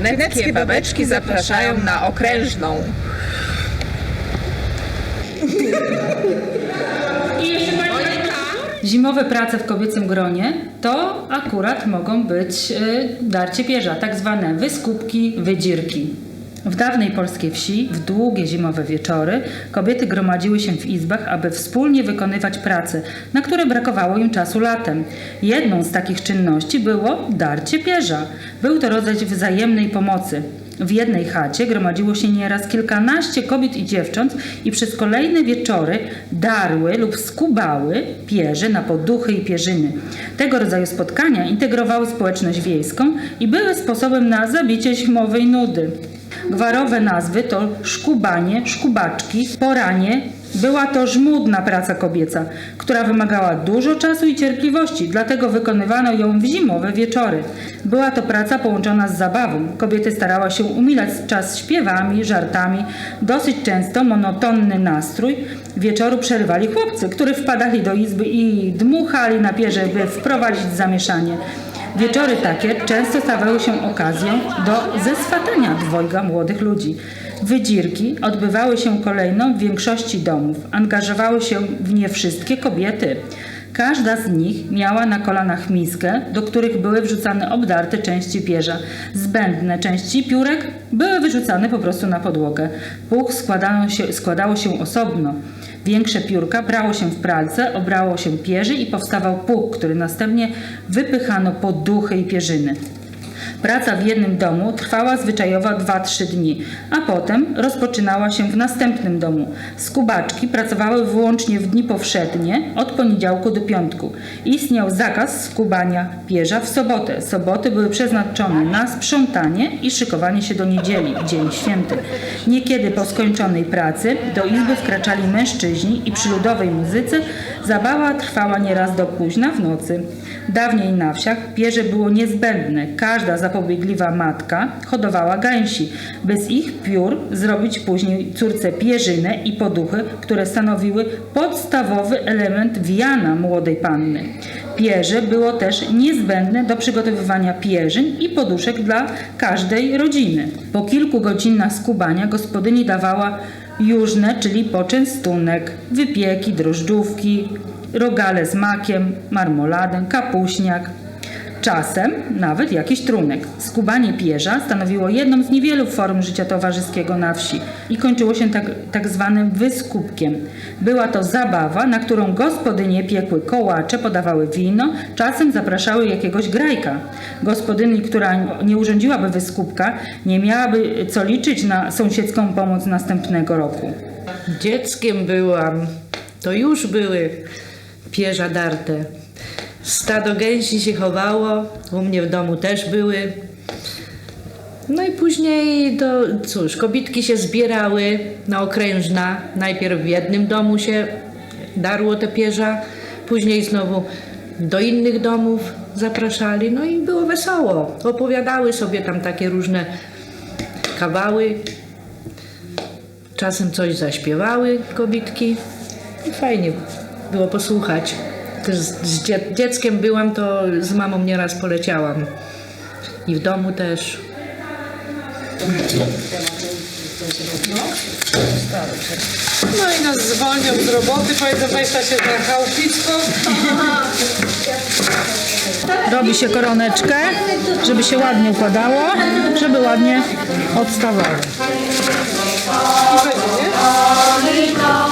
bryneckie babeczki zapraszają na okrężną. Zimowe prace w kobiecym gronie to akurat mogą być y, darcie pierza, tak zwane wyskupki, wydzirki. W dawnej polskiej wsi, w długie zimowe wieczory, kobiety gromadziły się w izbach, aby wspólnie wykonywać prace, na które brakowało im czasu latem. Jedną z takich czynności było darcie pierza. Był to rodzaj wzajemnej pomocy. W jednej chacie gromadziło się nieraz kilkanaście kobiet i dziewcząt i przez kolejne wieczory darły lub skubały pierze na poduchy i pierzyny. Tego rodzaju spotkania integrowały społeczność wiejską i były sposobem na zabicie zimowej nudy. Gwarowe nazwy to szkubanie, szkubaczki, poranie. Była to żmudna praca kobieca, która wymagała dużo czasu i cierpliwości, dlatego wykonywano ją w zimowe wieczory. Była to praca połączona z zabawą. Kobiety starały się umilać czas śpiewami, żartami. Dosyć często monotonny nastrój wieczoru przerywali chłopcy, którzy wpadali do izby i dmuchali na pierze, by wprowadzić zamieszanie. Wieczory takie często stawały się okazją do zeswatania dwojga młodych ludzi. Wydzirki odbywały się kolejno w większości domów. Angażowały się w nie wszystkie kobiety. Każda z nich miała na kolanach miskę, do których były wrzucane obdarte części pierza. Zbędne części piórek były wyrzucane po prostu na podłogę. Puch się, składało się osobno. Większe piórka brało się w pralce, obrało się pierzy i powstawał puch, który następnie wypychano po duchy i pierzyny. Praca w jednym domu trwała zwyczajowo 2-3 dni, a potem rozpoczynała się w następnym domu. Skubaczki pracowały wyłącznie w dni powszednie, od poniedziałku do piątku. Istniał zakaz skubania pierza w sobotę. Soboty były przeznaczone na sprzątanie i szykowanie się do niedzieli, dzień święty. Niekiedy po skończonej pracy do izby wkraczali mężczyźni i przy ludowej muzyce zabawa trwała nieraz do późna w nocy. Dawniej na wsiach pierze było niezbędne. Każda zapobiegliwa matka hodowała gęsi, by z ich piór zrobić później córce pierzynę i poduchy, które stanowiły podstawowy element wiana młodej panny. Pierze było też niezbędne do przygotowywania pierzyń i poduszek dla każdej rodziny. Po kilku godzinach skubania gospodyni dawała jużne, czyli poczęstunek, wypieki, drożdżówki, rogale z makiem, marmoladę, kapuśniak, czasem nawet jakiś trunek. Skubanie pierza stanowiło jedną z niewielu form życia towarzyskiego na wsi i kończyło się tak, tak zwanym wyskubkiem. Była to zabawa, na którą gospodynie piekły kołacze, podawały wino, czasem zapraszały jakiegoś grajka. Gospodyni, która nie urządziłaby wyskubka, nie miałaby co liczyć na sąsiedzką pomoc następnego roku. Dzieckiem byłam, to już były pierza darte. Stado gęsi się chowało, u mnie w domu też były. No i później to cóż, kobitki się zbierały na okrężna. Najpierw w jednym domu się darło te pierza, później znowu do innych domów zapraszali. No i było wesoło. Opowiadały sobie tam takie różne kawały. Czasem coś zaśpiewały kobitki i fajnie było posłuchać. Też z, z dzie, dzieckiem byłam, to z mamą nieraz poleciałam. I w domu też. No i nas zwolnią z roboty, powiedzą weź się na chałupicko. Robi się koroneczkę, żeby się ładnie układało, żeby ładnie odstawało. I będzie, nie?